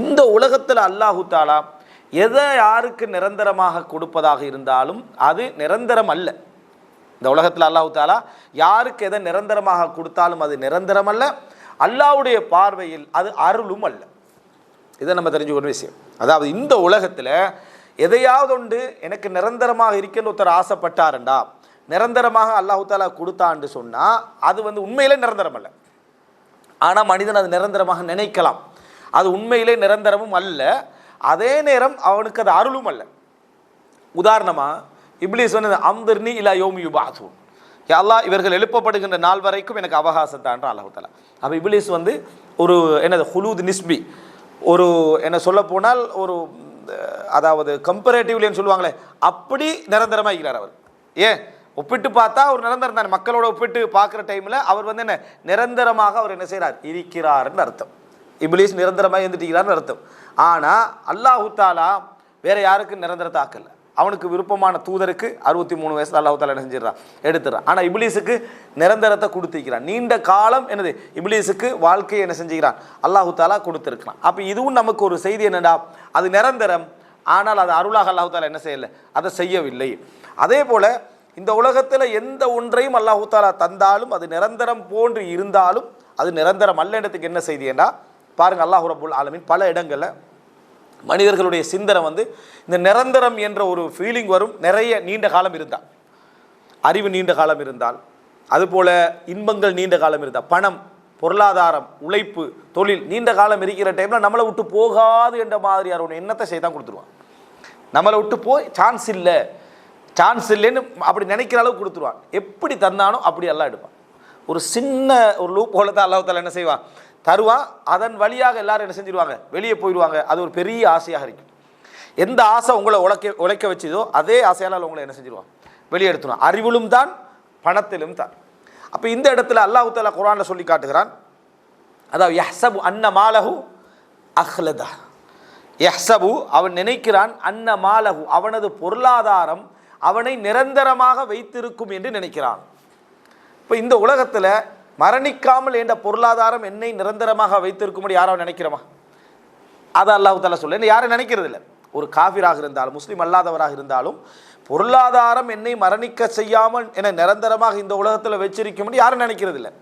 இந்த உலகத்தில் அல்லாஹு தாலா எதை யாருக்கு நிரந்தரமாக கொடுப்பதாக இருந்தாலும் அது நிரந்தரம் அல்ல. இந்த உலகத்தில் அல்லாஹு தாலா யாருக்கு எதை நிரந்தரமாக கொடுத்தாலும் அது நிரந்தரம் அல்ல. அல்லாஹ்வுடைய பார்வையில் அது அருளும் அல்ல. இதை நம்ம தெரிஞ்சுக்கணும் விஷயம். அதாவது இந்த உலகத்தில் எதையாவது ஒன்று எனக்கு நிரந்தரமாக இருக்குன்னு ஒருத்தர் ஆசைப்பட்டாருண்டா நிரந்தரமாக அல்லாஹு தாலா கொடுத்தான்னு சொன்னால் அது வந்து உண்மையிலே நிரந்தரம் அல்ல. ஆனால் மனிதன் அது நிரந்தரமாக நினைக்கலாம். அது உண்மையிலே நிரந்தரமும் அல்ல. அதே நேரம் அவனுக்கு அது அருளும் அல்ல. உதாரணமாக இப்லீஸ் வந்து அந்தர்னி இல்லா யோமி யுபாசூன் எல்லாம் இவர்கள் எழுப்பப்படுகின்ற நாள் வரைக்கும் எனக்கு அவகாசத்தான்ற அல்லாஹு தாலா அப்போ இப்லீஸ் வந்து ஒரு என்னது ஹுலூத் நிஸ்பி. ஒரு என்ன சொல்ல போனால் ஒரு அதாவது கம்பேரேட்டிவ்லின்னு சொல்லுவாங்களே அப்படி நிரந்தரமாக இருக்கிறார் அவர். ஏன்? ஒப்பிட்டு பார்த்தா அவர் நிரந்தரம் தானே. மக்களோட ஒப்பிட்டு பார்க்குற டைமில் அவர் வந்து என்ன நிரந்தரமாக அவர் என்ன செய்கிறார் இருக்கிறார்னு அர்த்தம். இப்லீஸ் நிரந்தரமாக இருந்துட்டீங்களான்னு அர்த்தம். ஆனால் அல்லாஹு தாலா வேறு யாருக்கும் நிரந்தரத்தை ஆக்கல அவனுக்கு விருப்பமான தூதருக்கு அறுபத்தி மூணு வயசில் அல்லாஹு தாலா என்ன செஞ்சிடறான்? எடுத்துறான் ஆனால் இபிலீஸுக்கு நிரந்தரத்தை கொடுத்திருக்கிறான். நீண்ட காலம் என்னது? இபிலீஸுக்கு வாழ்க்கையை என்ன செஞ்சுக்கிறான்? அல்லாஹு தாலா கொடுத்துருக்கிறான். அப்போ இதுவும் நமக்கு ஒரு செய்தி என்னடா? அது நிரந்தரம். ஆனால் அது அருளாக அல்லாஹு தாலா என்ன செய்யலை? அதை செய்யவில்லை. அதே போல் இந்த உலகத்தில் எந்த ஒன்றையும் அல்லாஹு தாலா தந்தாலும் அது நிரந்தரம் போன்று இருந்தாலும் அது நிரந்தரம் அல்ல. இடத்துக்கு என்ன செய்தி என்ன பாருங்கள் அல்லாஹ் ரபுல் ஆலமின் பல இடங்களில் மனிதர்களுடைய சிந்தனை வந்து இந்த நிரந்தரம் என்ற ஒரு ஃபீலிங் வரும். நிறைய நீண்ட காலம் இருந்தால். அறிவு நீண்ட காலம் இருந்தால். அதுபோல் இன்பங்கள் நீண்ட காலம் இருந்தால். பணம் பொருளாதாரம் உழைப்பு தொழில் நீண்ட காலம் இருக்கிற டைமில் நம்மளை விட்டு போகாது என்ற மாதிரியான ஒரு எண்ணத்தை செய்தான் கொடுத்துருவான். நம்மளை விட்டு போய் சான்ஸ் இல்லை. சான்ஸ் இல்லைன்னு அப்படி நினைக்கிற அளவுக்கு கொடுத்துருவான். எப்படி தந்தானோ அப்படி எல்லாம் எடுப்பான். ஒரு சின்ன ஒரு லூப் போல தான் அல்லாஹால என்ன செய்வான்? தருவான். அதன் வழியாக எல்லாரும் என்ன செஞ்சிருவாங்க? வெளியே போயிடுவாங்க. அது ஒரு பெரிய ஆசையாக இருக்கும். எந்த ஆசை உங்களை உழைக்க உழைக்க வச்சதோ அதே ஆசையால் உங்களை என்ன செஞ்சிருவான்? வெளியே எடுத்துருவான். அறிவிலும் தான் பணத்திலும் தான். அப்போ இந்த இடத்துல அல்லாஹு தாலா குரானில் சொல்லி காட்டுகிறான். அதாவது யஹ்சபு அன்ன மாலஹு அஹ்லதா. யஹ்சபு அவன் நினைக்கிறான் அன்ன மாலகு அவனது பொருளாதாரம் அவனை நிரந்தரமாக வைத்திருக்கும் என்று நினைக்கிறான். இப்போ இந்த உலகத்தில் மரணிக்காமல் என்ற பொருளாதாரம் என்னை நிரந்தரமாக வைத்திருக்கும்படி யாரோ நினைக்கிறோமா? அதை அல்லாஹு தாலா சொல்ல யாரும் நினைக்கிறது இல்லை. ஒரு காஃபிராக இருந்தாலும் முஸ்லீம் அல்லாதவராக இருந்தாலும் பொருளாதாரம் என்னை மரணிக்க செய்யாமல் என நிரந்தரமாக இந்த உலகத்தில் வச்சிருக்கும்படி யாரும் நினைக்கிறது இல்லை.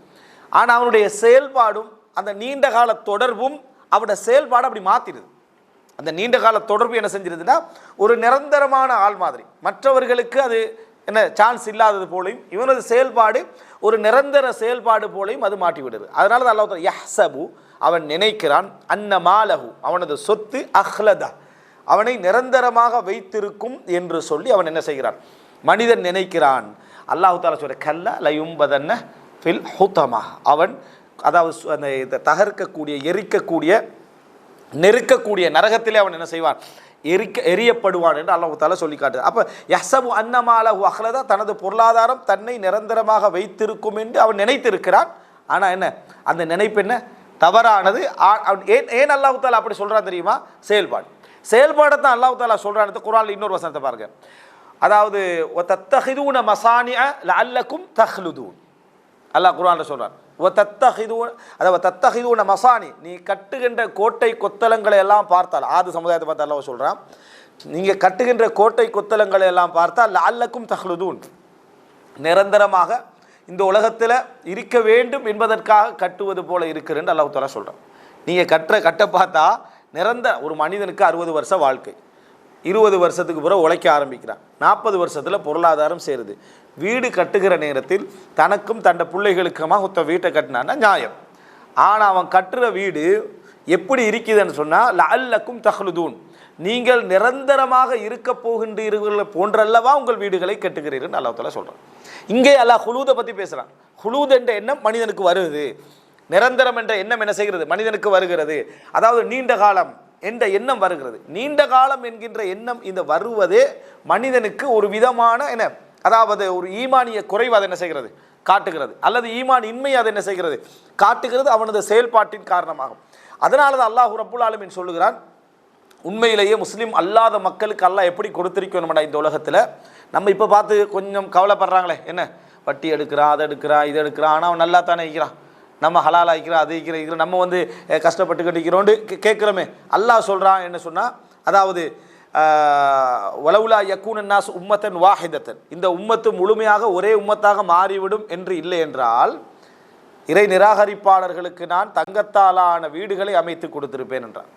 ஆனால் அவனுடைய செயல்பாடும் அந்த நீண்ட கால தொடர்பும் அவனுடைய செயல்பாடு அப்படி மாற்றிடுது அந்த நீண்ட கால தொடர்பு என்ன செஞ்சிருதுன்னா ஒரு நிரந்தரமான ஆள் மாதிரி. மற்றவர்களுக்கு அது என்ன சான்ஸ் இல்லாதது போலையும் இவனது செயல்பாடு ஒரு நிரந்தர செயல்பாடு போலையும் அது மாட்டி விடுது அதனால தான் அல்லாஹ் யஹ்சபு அவன் நினைக்கிறான் அன்ன மாலகு அவனது சொத்து அஹ்லதா அவனை நிரந்தரமாக வைத்திருக்கும் என்று சொல்லி அவன் என்ன செய்கிறான்? மனிதன் நினைக்கிறான். அல்லாஹு தாலா சொல்ற கல்ல லயும்பதன்ன ஃபில் ஹுத்தமா அவன் அதாவது அந்த இதை தகர்க்கக்கூடிய எரிக்கக்கூடிய நெருக்கக்கூடிய நரகத்திலே அவன் என்ன செய்வான்? எரிக்க எரியப்படுவான் என்று அல்லாஹு தாலா சொல்லி காட்டு அப்போ யசபு அன்னமாலஹு அஹ்லதா தனது பொருளாதாரம் தன்னை நிரந்தரமாக வைத்திருக்கும் என்று அவன் நினைத்திருக்கிறான். ஆனால் என்ன? அந்த நினைப்பு என்ன? தவறானது. ஆ- அவன் ஏன் ஏன் அல்லாஹு தாலா அப்படி சொல்கிறான் தெரியுமா? செயல்பாடு. செயல்பாடை தான் அல்லாஹு தாலா சொல்கிறான் குரானில் இன்னொரு வசனத்தை பாருங்க. அதாவது தத்தஹிதூன மசானிய லஅல்லக்கும் தஹ்லுதூன். அல்லாஹ் குர்ஆன்ல சொல்கிறான் அதாவது தத்தஹிதூன மசானி. நீ கட்டுகின்ற கோட்டை கொத்தலங்களை எல்லாம் பார்த்தால் ஆது சமுதாயத்தை பார்த்து அல்லாஹ் சொல்கிறான் நீங்கள் கட்டுகின்ற கோட்டை கொத்தலங்களை எல்லாம் பார்த்தால் லஅல்லக்கும் தஹ்லுதூன். நிரந்தரமாக இந்த உலகத்தில் இருக்க வேண்டும் என்பதற்காக கட்டுவது போல இருக்கிறேன்னு அல்லாஹ் தஆலா சொல்றான். நீங்கள் கட்டுற கட்ட பார்த்தா நிரந்தர ஒரு மனிதனுக்கு அறுபது வருஷம் வாழ்க்கை. இருபது வருஷத்துக்கு பிறகு உழைக்க ஆரம்பிக்கிறான். நாற்பது வருஷத்தில் பொருளாதாரம் சேருது. வீடு கட்டுகிற நேரத்தில் தனக்கும் தண்ட பிள்ளைகளுக்குமா ஒத்த வீட்டை கட்டினான்னா நியாயம். ஆனால் அவன் கட்டுற வீடு எப்படி இருக்குதுன்னு சொன்னால் லல்லக்கும் தஹ்லுதூன். நீங்கள் நிரந்தரமாக இருக்க போகின்றீர்கள் போன்றல்லவா உங்கள் வீடுகளை கட்டுகிறீர்கள் அல்லாஹ் சொல்கிறான் இங்கே அல்லாஹ் ஹுலூதை பற்றி பேசுகிறான் ஹுலூத் என்ற எண்ணம் மனிதனுக்கு வருது. நிரந்தரம் என்ற எண்ணம் என்ன செய்கிறது? மனிதனுக்கு வருகிறது. அதாவது நீண்ட காலம் என்ற எண்ணம் வருகிறது. நீண்ட காலம் என்கின்ற எண்ணம் இந்த வருவதே மனிதனுக்கு ஒரு விதமான என்ன அதாவது ஒரு ஈமானிய குறைவு அதை என்ன செய்கிறது? காட்டுகிறது. அல்லது ஈமான் இன்மை அதை என்ன செய்கிறது? காட்டுகிறது அவனது செயல்பாட்டின் காரணமாகும். அதனால தான் அல்லாஹ் ரப்புல் ஆலமின் சொல்லுகிறான் உண்மையிலேயே முஸ்லீம் அல்லாத மக்களுக்கு அல்லாஹ் எப்படி கொடுத்திருக்கணும்டா இந்த உலகத்தில்? நம்ம இப்போ பார்த்து கொஞ்சம் கவலைப்படுறாங்களே என்ன? வட்டி எடுக்கிறான் அதை எடுக்கிறான் இதை எடுக்கிறான் ஆனால் அவன் நல்லா தானே இருக்கிறான். நம்ம ஹலால் ஆகிக்கிறோம் அது இருக்கிற இருக்கிறோம் நம்ம வந்து கஷ்டப்பட்டு கட்டிக்கிறோண்டு கேட்குறோமே. அல்லாஹ் சொல்கிறான் என்ன சொன்னால் அதாவது ஆஹ், வலவுலா யக்கூன் நாஸ் உம்மத்தன் வாஹிதத்தன். இந்த உம்மத்து முழுமையாக ஒரே உம்மத்தாக மாறிவிடும் என்று இல்லை என்றால் இறை நிராகரிப்பாளர்களுக்கு நான் தங்கத்தாலான வீடுகளை அமைத்து கொடுத்திருப்பேன் என்றான்.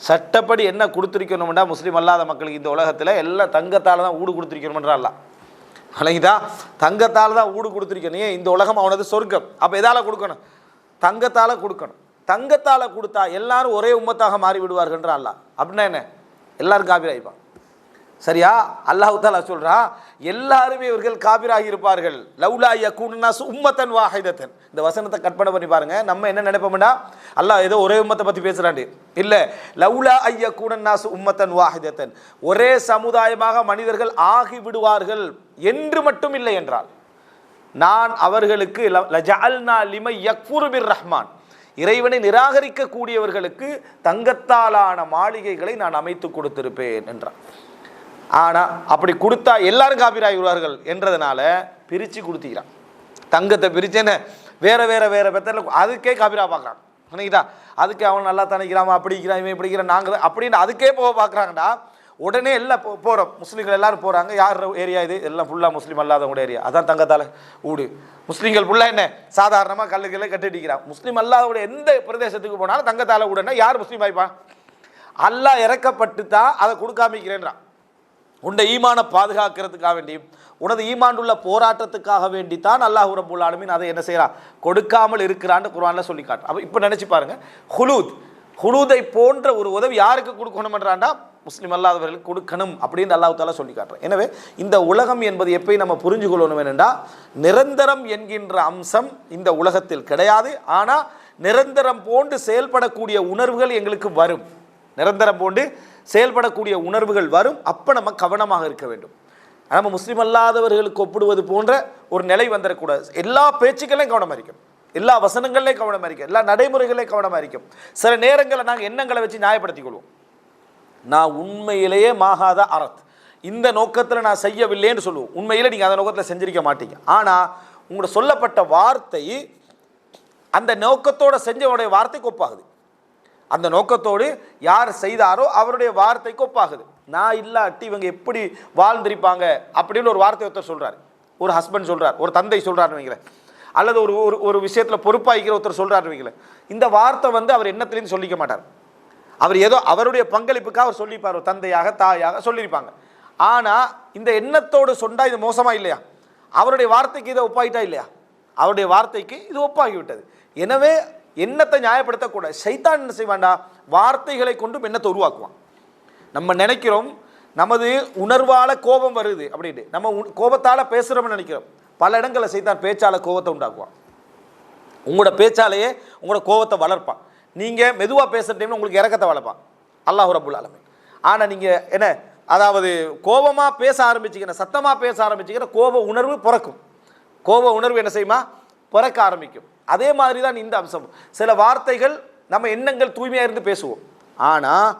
சட்டப்படி என்ன கொடுத்துருக்கணும்னா முஸ்லீம் அல்லாத மக்களுக்கு இந்த உலகத்தில் எல்லாம் தங்கத்தால் தான் ஊடு கொடுத்துருக்கணும்ன்றாலாம் அழகிதா தங்கத்தால் தான் ஊடு கொடுத்துருக்கணும் ஏன் இந்த உலகம் அவனது சொர்க்கம். அப்போ எதால் கொடுக்கணும்? தங்கத்தால் கொடுக்கணும். தங்கத்தால் கொடுத்தா எல்லாரும் ஒரே உம்மத்தாக மாறி விடுவார்கள்ன்ற அல்லாஹ். அப்படின்னா என்ன? எல்லாரும் ஆகிப்பான் சரியா? அல்லாஹ் தாலா சொல்றா எல்லாருமே இவர்கள் காபிராகி இருப்பார்கள் லவ்லா யகூனா உம்மத்தன் வாஹிதத்தன். இந்த வசனத்தை கற்பனை பண்ணி பாருங்க. நம்ம என்ன நினைப்போம்னா அல்லாஹ் ஏதோ ஒரே உம்மத்தை பத்தி பேசுறாண்டு இல்ல லவ்லா ஐயக்கூனன்னாசு உம்மத்தன் வாஹிதத்தன். ஒரே சமுதாயமாக மனிதர்கள் ஆகி விடுவார்கள் என்று மட்டும் இல்லை என்றால் நான் அவர்களுக்கு ல- லிமை யக்ஃபுரு ரஹ்மான் இறைவனை நிராகரிக்கக்கூடியவர்களுக்கு தங்கத்தாலான மாளிகைகளை நான் அமைத்து கொடுத்திருப்பேன் என்றான் ஆனால் அப்படி கொடுத்தா எல்லாரும் காப்பீராகி விடுவார்கள் என்றதுனால பிரித்து கொடுத்திக்கிறான். தங்கத்தை பிரிச்சேன்னு வேறு வேறு வேறு பெத்தரில் அதுக்கே காப்பீராக பார்க்குறான் நினைக்கிட்டா அதுக்கு அவன் நல்லா தனிக்கிறான் அப்படி இருக்கிறான் இவன் இப்படி இருக்கிறான் நாங்கள் அப்படின்னு அதுக்கே போக பார்க்குறாங்கடா உடனே எல்லாம் போ போகிறோம் முஸ்லீம்கள் எல்லாரும் போகிறாங்க யார் ஏரியா இது? எல்லாம் ஃபுல்லாக முஸ்லீம் அல்லாதவங்க ஏரியா அதான் தங்கத்தால் ஊடு. முஸ்லீம்கள் ஃபுல்லாக என்ன? சாதாரணமாக கல்லுகளை கட்டிட்டிக்கிறான் முஸ்லீம் அல்லாதவங்க எந்த பிரதேசத்துக்கு போனாலும் தங்கத்தால் ஊடுன்னா யார் முஸ்லீம் ஆயிப்பான் அல்லா இறக்கப்பட்டு தான் அதை கொடுக்காமிக்கிறேன்றான். உன்னை ஈமான பாதுகாக்கிறதுக்காக வேண்டி உனது ஈமாண்டுள்ள போராட்டத்துக்காக வேண்டி தான் அல்லாஹ் ரபுல் ஆலமீன் அதை என்ன செய்கிறான்? கொடுக்காமல் இருக்கிறான்னு குர்ஆன்ல சொல்லி காட்டு அப்போ இப்போ நினச்சி பாருங்க. ஹுலூத் ஹுலூதை போன்ற ஒரு உதவி யாருக்கு கொடுக்கணுமென்றாண்டா? முஸ்லீம் அல்லாதவர்களுக்கு கொடுக்கணும் அப்படின்னு அல்லாஹ் தாலா சொல்லி காட்டுறேன். எனவே இந்த உலகம் என்பது எப்பயும் நம்ம புரிஞ்சு கொள்ளணும் என்னென்னா நிரந்தரம் என்கின்ற அம்சம் இந்த உலகத்தில் கிடையாது. ஆனால் நிரந்தரம் போன்று செயல்படக்கூடிய உணர்வுகள் எங்களுக்கு வரும். நிரந்தரம் போன்று செயல்படக்கூடிய உணர்வுகள் வரும். அப்போ நம்ம கவனமாக இருக்க வேண்டும். நம்ம முஸ்லீம் அல்லாதவர்களுக்கு ஒப்பிடுவது போன்ற ஒரு நிலை வந்துடக்கூடாது எல்லா பேச்சுக்களையும் கவனமாக இருக்கும் எல்லா வசனங்களையும் கவனமாக இருக்கும் எல்லா நடைமுறைகளையும் கவனமாக இருக்கும் சில நேரங்களில் நாங்கள் எண்ணங்களை வச்சு நியாயப்படுத்திக் கொள்வோம். நான் உண்மையிலேயே மாகாத அறத் இந்த நோக்கத்தில் நான் செய்யவில்லைன்னு சொல்லுவோம். உண்மையில் நீங்கள் அந்த நோக்கத்தில் செஞ்சிருக்க மாட்டீங்க. ஆனால் உங்களோட சொல்லப்பட்ட வார்த்தை அந்த நோக்கத்தோட செஞ்சவனுடைய வார்த்தைக்கு ஒப்பாகுது. அந்த நோக்கத்தோடு யார் செய்தாரோ அவருடைய வார்த்தைக்கு ஒப்பாகுது. நான் இல்லாட்டி இவங்க எப்படி வாழ்ந்திருப்பாங்க? அப்படின்னு ஒரு வார்த்தை ஒருத்தர் சொல்கிறார் ஒரு ஹஸ்பண்ட் சொல்கிறார் ஒரு தந்தை சொல்றாருன்னு வைங்களேன். அல்லது ஒரு ஒரு ஒரு விஷயத்தில் பொறுப்பாகிக்கிற ஒருத்தர் சொல்றாருன்னு வைங்களேன். இந்த வார்த்தை வந்து அவர் எண்ணத்துலேருந்து சொல்லிக்க மாட்டார். அவர் ஏதோ அவருடைய பங்களிப்புக்காக அவர் சொல்லிப்பார் ஒரு தந்தையாக தாயாக சொல்லியிருப்பாங்க. ஆனால் இந்த எண்ணத்தோடு சொன்னால் இது மோசமாக இல்லையா? அவருடைய வார்த்தைக்கு இதை ஒப்பாயிட்டா இல்லையா? அவருடைய வார்த்தைக்கு இது ஒப்பாகிவிட்டது. எனவே எண்ணத்தை நியாயப்படுத்தக்கூடாது. சைத்தான் என்ன செய்வான்டா? வார்த்தைகளை கொண்டும் எண்ணத்தை உருவாக்குவான். நம்ம நினைக்கிறோம் நமது உணர்வால் கோபம் வருது அப்படின்ட்டு. நம்ம உண்- பேசுகிறோம்னு நினைக்கிறோம். பல இடங்களில் சைத்தான் பேச்சால கோபத்தை உண்டாக்குவான். உங்களோட பேச்சாலேயே உங்களோட கோபத்தை வளர்ப்பான். நீங்கள் மெதுவாக பேசுகிற டைமில் உங்களுக்கு இறக்கத்தை வளர்ப்பான். அல்லாஹ் ரபுல் ஆலமீன். ஆனால் நீங்கள் என்ன அதாவது கோபமாக பேச ஆரம்பிச்சிக்கிற சத்தமாக பேச ஆரம்பிச்சிக்கிற கோப உணர்வு பிறக்கும். கோப உணர்வு என்ன செய்யுமா? பிறக்க ஆரம்பிக்கும். அதே மாதிரி தான் இந்த அம்சம். சில வார்த்தைகள் நம்ம எண்ணங்கள் தூய்மையாக இருந்து பேசுவோம். ஆனால்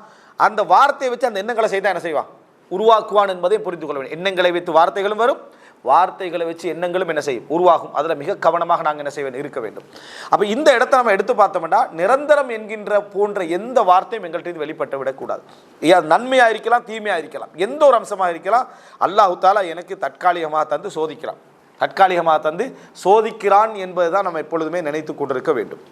அந்த வார்த்தையை வச்சு அந்த எண்ணங்களை செய்தால் என்ன செய்வான்? உருவாக்குவான் என்பதை புரிந்து கொள்ள வேண்டும். எண்ணங்களை வைத்து வார்த்தைகளும் வரும். வார்த்தைகளை வச்சு எண்ணங்களும் என்ன செய்யும்? உருவாகும். அதில் மிக கவனமாக நாங்கள் என்ன செய்ய வேண்டும் இருக்க வேண்டும். அப்போ இந்த இடத்த நம்ம எடுத்து பார்த்தோம்னா நிரந்தரம் என்கின்ற போன்ற எந்த வார்த்தையும் எங்கள்கிட்ட இருந்து வெளிப்பட்டு விடக்கூடாது. ஏன்? அது நன்மையாக இருக்கலாம் தீமையாக இருக்கலாம். எந்த ஒரு அம்சமாக இருக்கலாம். அல்லாஹு தாலா எனக்கு தற்காலிகமாக தந்து சோதிக்கிறான். தற்காலிகமாக தந்து சோதிக்கிறான் என்பதுதான் நம்ம எப்பொழுதுமே நினைத்து கொண்டிருக்க வேண்டும்.